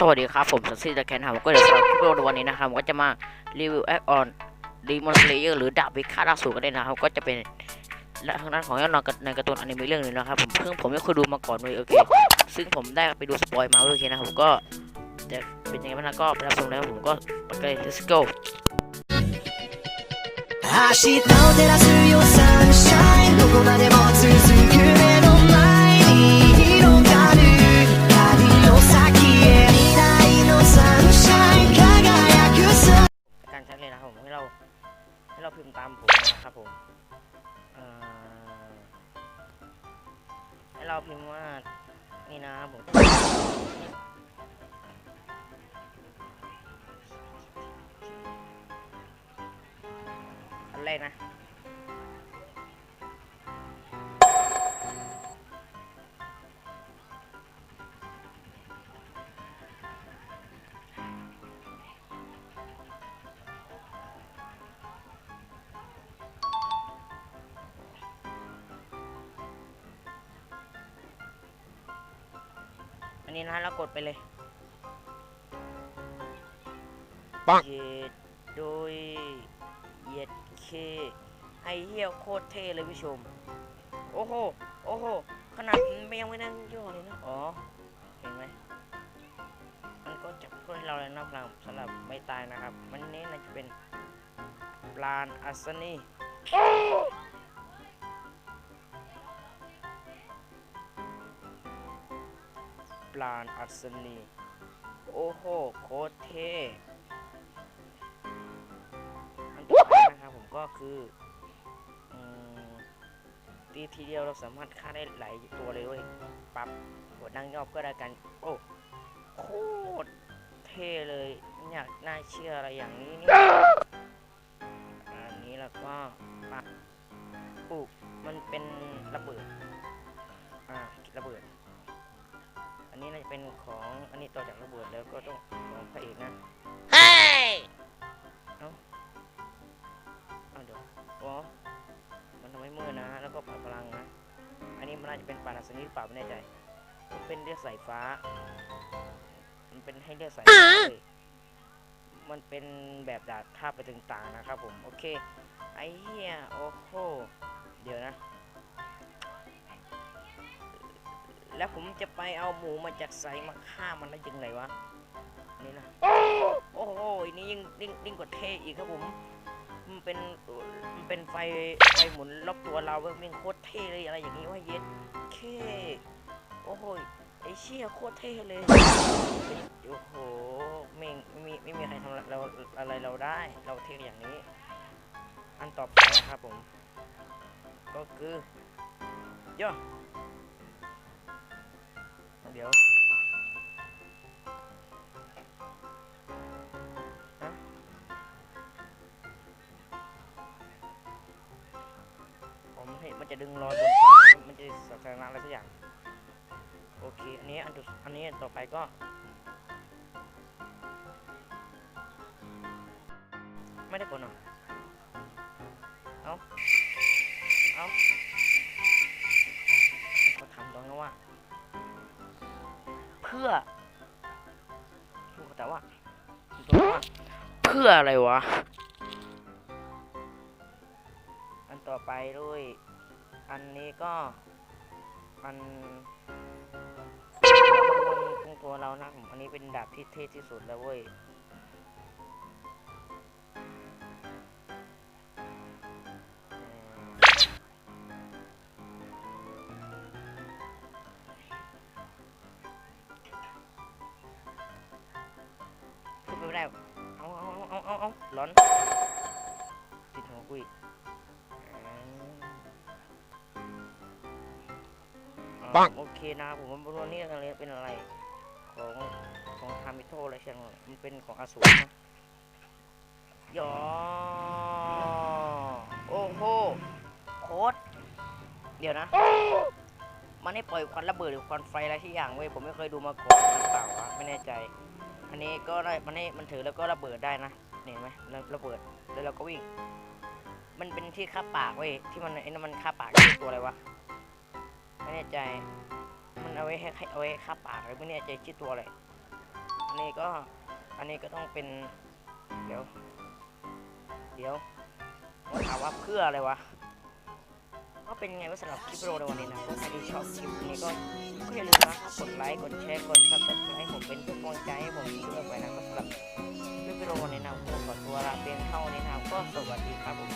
สวัสดีครับ ผมสันซี่ตะแคนครับผมก็เดี๋ยวสำหรับคลิปวิดีโอวันนี้นะครับผมก็จะมารีวิวแอคออนดีมอนสเลเยอร์หรือดาบวิฆาตอสูรกันได้นะครับก็จะเป็นและทางด้านของยอดนอนในการ์ตูนอนิเมะเรื่องหนึงนะครับผมเพิ่งผมไม่เคยดูมาก่อนเลยโอเค ซึ่งผมได้ไปดูสปอยมาโอเคนะครับผมก็จะเป็นยังไงบ้างนะก็ไปรับชมแล้วผมก็ไปกันเลย let's go 明日を照らすよサンシャインどこまでも続く ให้นตามผมนะครับผมให้เราพิมพ์ว่า นี่นะครับผมอันแรกนะ อันนี้นะเรากดไปเลยปังเย็ดโดยเย็ดเคไอเหี้ยโคตรเท่เลยผู้ชม โอ้โห โอ้โห ขนาดมันยังไม่นั่งย่อเลยนะ อ๋อ เห็นไหม มันก็จะช่วยให้เราเลยนะพลังสำหรับไม่ตายนะครับมันนี้น่าจะเป็นปลานอัศนี ลานอัศนี โอ้โห โคตรเท่อันต่อไปนะครับผมก็คือตีทีเดียวเราสามารถฆ่าได้หลายตัวเลยด้วยปั๊บกดนั่งยอบก็ได้กัน โอ้โคตรเท่เลยไม่อยากน่าเชื่ออะไรอย่างนี้นี่ องอันนี้ต่อจากระเบิดแล้วก็ต้องของพระเอกนะเฮ้ยเอาเดี๋ยวอ๋อมันทำให้มืดนะ แล้วก็ปล่อยพลังนะ อันนี้มันน่าจะเป็นปานาสนิหรือเปล่าไม่แน่ใจมันเป็นเลือดสายฟ้า มันเป็นให้เลือดสายฟ้าเลยมันเป็นแบบดาบท่าบไปถึงต่างนะครับผม โอเค ไอ้เหี้ย โอ้โห เดี๋ยวนะ แล้วผมจะไปเอาหมูมาจากไสมาฆ่ามันได้ยังไงวะนี่นะโอ้โหอันนี้ยิ่งยิ่งยิ่งกว่าเท่อีกครับผมมันเป็นมันเป็นไฟไฟหมุนรอบตัวเราเว้ยแม่งโคตรเท่เลยอะไรอย่างนี้ว่าเย็ดเคโอ้โหไอเชี่ยโคตรเท่เลยโอ้โหแม่ไม่มีไม่มีใครทำเราอะไรเราได้ เราเท่อย่างนี้ อันต่อไปนะครับผม ก็คือย่อ เดี๋ยวผมเห็นมันจะดึงรอยบนฟ้ามันจะสาธาระอะไรสักอย่าง โอเค อันนี้อันตุอันนี้ต่อไปก็ไม่ได้กดหรอ เอา เอาเขา พื่อแต่ว่าเพื่ออะไรวะ อันต่อไปด้วย อันนี้ก็มันตรงตัวเรานะผมอันนี้เป็นดาบที่เท่ที่สุดแล้วเว้ย ไปไม่ได้ เอาเอาเอาเอาเอาร้อน ติดหัวกุยปังโอเคนะครับผมมันรู้ว่านี่อะไรเป็นอะไร ของของทามิโตอะไรเช่างมันเป็นของอสูรนะยอโอ้โหโคตรเดี๋ยวนะ มันให้ปล่อยควันระเบิดหรือควันไฟอะไรที่อย่างเว้ยผมไม่เคยดูมาก่อนหรือเปล่าวะไม่แน่ใจ อันนี้ก็ได้มันให้มันถือแล้วก็ระเบิดได้นะเห็นไหมแล้วระเบิดแล้วเราก็วิ่ง มันเป็นที่คาบปากเว้ยที่มันไอ้นั่นมันคาบปากตัวอะไรวะไม่แน่ใจมันเอาไว้ให้เอาไว้คาบปากเลยไม่แน่ใจชื่อตัวอะไรอันนี้ก็อันนี้ก็ต้องเป็นเดี๋ยว เดี๋ยวถามว่าเพื่ออะไรวะก็เป็นไงว่าสำหรับคลิปวิดีโอในวันนี้นะก็ใค ชอบคลิปนี้ก็ก็อย่าลืมนะครับกดไลค์กดแชร์กดซับสไครต์ให้ผมเป็นกำลังใจให้ผมด้วยไปนะก็สำหรับวิวิดีโอในนี้นะผมขอตัวลาเพียงเท่านี้นะครับก็สวัสดีครับผม